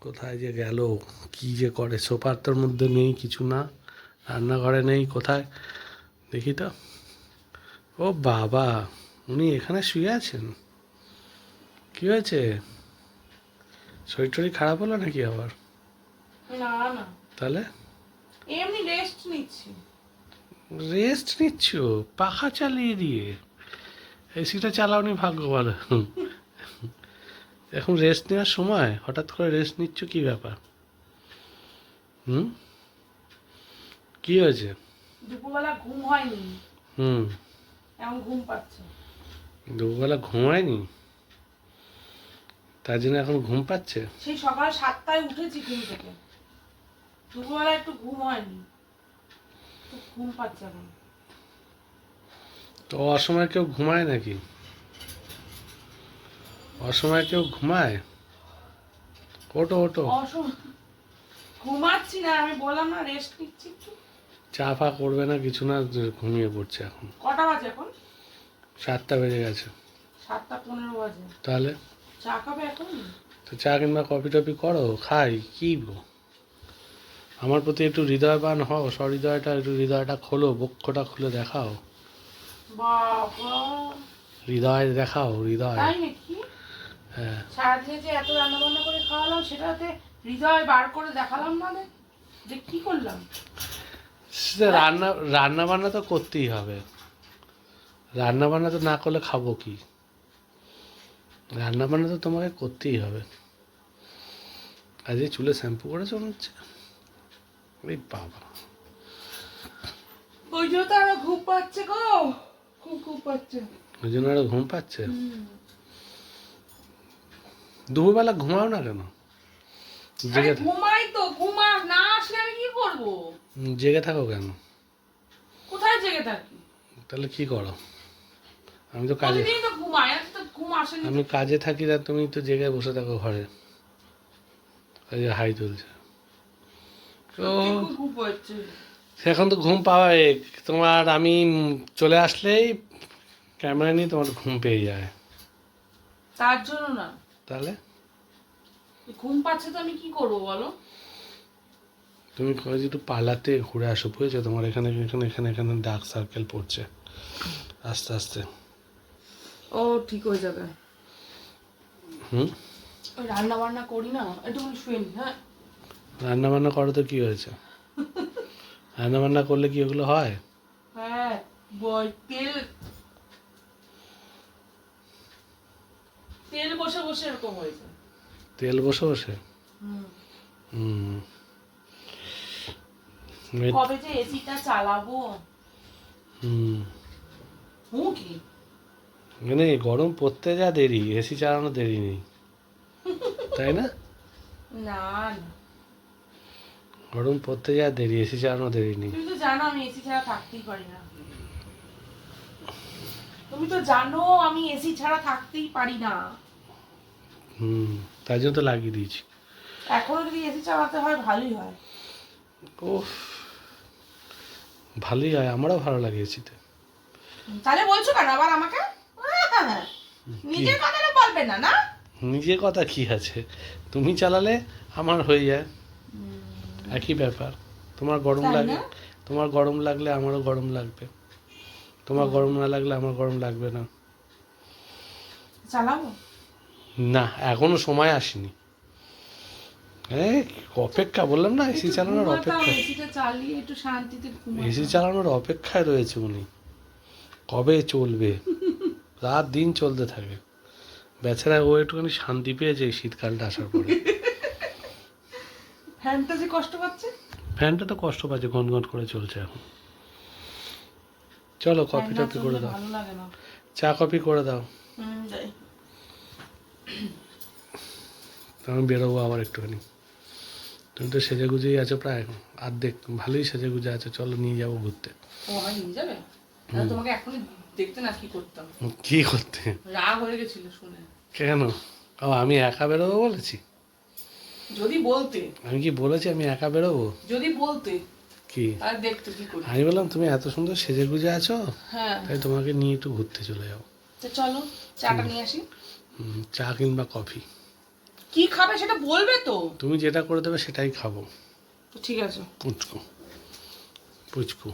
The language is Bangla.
কোথায় যে গেল কি যে করে সোফার তোর মধ্যে নেই কিছু না রান্নাঘরে নেই কোথায়? দেখি তো। ও বাবা উনি এখানে শুয়ে আছেন? কি হয়েছে? শরীর টরীর খারাপ হলো নাকি আবার? না না। তাহলে? এমনি রেস্ট নিচ্ছি। রেস্ট নিচ্ছ? পাখা চালিয়ে দিয়ে। এসিটা চালাওনি ভাগ্য ভালো এখন রেস্ট নেওয়ার সময়? হঠাৎ করে রেস্ট নিচ্ছ কি ব্যাপার? হুম? কি হয়েছে? দুপুরবেলা ঘুম হয়নি। হুম। এখন ঘুম পাচ্ছে। দুপুরবেলা ঘুমায়নি তার জন্য এখন ঘুম পাচ্ছে? সেই সকাল সাতটায় উঠেছি ঘুম থেকে। দুপুরবেলা একটু ঘুম হয়নি। ঘুম পাচ্ছে এখন। তো অসময় কেউ ঘুমায় নাকি? অসময় কেউ ঘুমায় ওটো ওটো ঘুমাচ্ছি না আমি বললাম না রেস্ট নিচ্ছি একটু। চা ফা করবে না কিছু না ঘুমিয়ে পড়ছে এখন। কটা বাজে এখন? সাতটা বেজে গেছে। সাতটা পনেরো বাজে। তাহলে? চা খাবে এখন? তো চা কিংবা কফি টফি করো খাই কি গো? আমার প্রতি একটু হৃদয়বান হও সহৃদয়টা একটু হৃদয়টা খোলো বক্ষটা খুলে দেখাও। হৃদয় দেখাও হৃদয়। সারাদিনে যে এত রান্না বান্না করে খাওয়ালাম সেটাতে হৃদয় বার করে দেখালাম না যে কি করলাম? রান্না রান্না বান্না তো করতেই হবে। রান্না বান্না তো না করলে খাব কি? রান্না বান্না তো তোমাকে করতেই হবে। আজকে চুলে শ্যাম্পু করেছ মনে হচ্ছে? বাবা। ওই জন্য তো আরও ঘুম পাচ্ছে গো। খুব ঘুম পাচ্ছে। ওই জন্য আরও ঘুম পাচ্ছে? দুপুরবেলা ঘুমাও না কেন? জেগে ঘুমাই তো ঘুমা না আসলে আমি কি করব? জেগে থাকো কেন? কোথায় জেগে থাকি? তাহলে কি করো? আমি তো কাজে তো ঘুমাই তো ঘুম আসেনি। আমি কাজে থাকি না তুমি তো জেগে বসে থাকো ঘরে। ওই যে হাই তুলছে। তো এখন তো ঘুম পাওয়াই তোমার আমি চলে আসলেই ক্যামেরা নিয়ে তোমার ঘুম পেয়ে যায়। তার জন্য না। তাহলে? ঘুম পাচ্ছে তো আমি কি করব বলো? তুমি কয়েক একটু পার্লারতে ঘুরে আসো বুঝেছ? তোমার এখানে এখানে এখানে এখানে ডার্ক সার্কেল পড়ছে। আস্তে আস্তে। ও ঠিক হয়ে যাবে। হুম? রান্না বান্না করি না একটু শুয়ে হ্যাঁ? রান্না বান্না করো তো কি হয়েছে? রান্না বান্না করলে কি ওগুলো হয়? হ্যাঁ বই তেল। তেল বসে বসে এরকম হয়েছে। তেল বসে বসে হুম। কবে যে এসিটা চালাবো? হুম। কি? মানে গরম পড়তে যা দেরি এসি চালানো দেরি নেই। তাই না না। গরম পড়তে যা দেরি এসি চালানো দেরি নেই। তুমি তো জানো আমি এসি ছাড়া থাকতেই পারি না। তুমি তো জানো আমি এসি ছাড়া থাকতেই পারি না। হুম। তাই জন্য তো লাগিয়ে দিয়েছি। এখনও যদি এসি চালাতে হয় ভালোই হয়। ও ভালোই হয় আমারও ভালো লাগে এসিতে তাহলে বলছো কেন আবার আমাকে? নিজের কথাটা বলবে না না? নিজের কথা কি আছে? তুমি চালালে আমার হয়ে যায়। একই ব্যাপার। তোমার গরম লাগে তোমার গরম লাগলে আমারও গরম লাগবে। তোমার গরম না লাগলে আমার গরম লাগবে না। চালাবো? না এখনও সময় আসেনি। অপেক্ষা বললাম না এসি চালানোর অপেক্ষা। এসি চালানোর অপেক্ষায় রয়েছে উনি। কবে চলবে? রাত দিন চলতে থাকে। বেচারা ও একটুখানি শান্তি পেয়েছে এই শীতকালটা আসার পরে। ফ্যানটা যে কষ্ট পাচ্ছে? ফ্যানটা তো কষ্ট পাচ্ছে ঘন ঘন করে চলছে এখন। চলো কফি টফি করে দাও। চা কফি করে দাও। আমি বেরোবো আবার একটুখানি। তুমি তো সেজে গুজেই আছো প্রায় অর্ধেক ভালোই সেজে গুজে আছো। চলো নিয়ে যাব ঘুরতে। ও আমায় নিয়ে যাবে? তোমাকে এখনই দেখতে না কি করতাম। কি করতে? রাগ হয়ে গেছিল শুনে। কেন? ও আমি একা বেরোবো বলেছি? যদি বলতে। আমি কি বলেছি আমি একা বেরোবো? যদি বলতে। কি? আর দেখতে কি করি? আমি বললাম তুমি এত সুন্দর সেজে গুজে আছো? হ্যাঁ। তাই তোমাকে নিয়ে একটু ঘুরতে চলে যাও তো চলো চাটা নিয়ে আসি। চা কিংবা কফি। কি খাবে সেটা বলবে তো? তুমি যেটা করে দেবে সেটাই খাব। তো ঠিক আছে। পুচকু। পুচকু।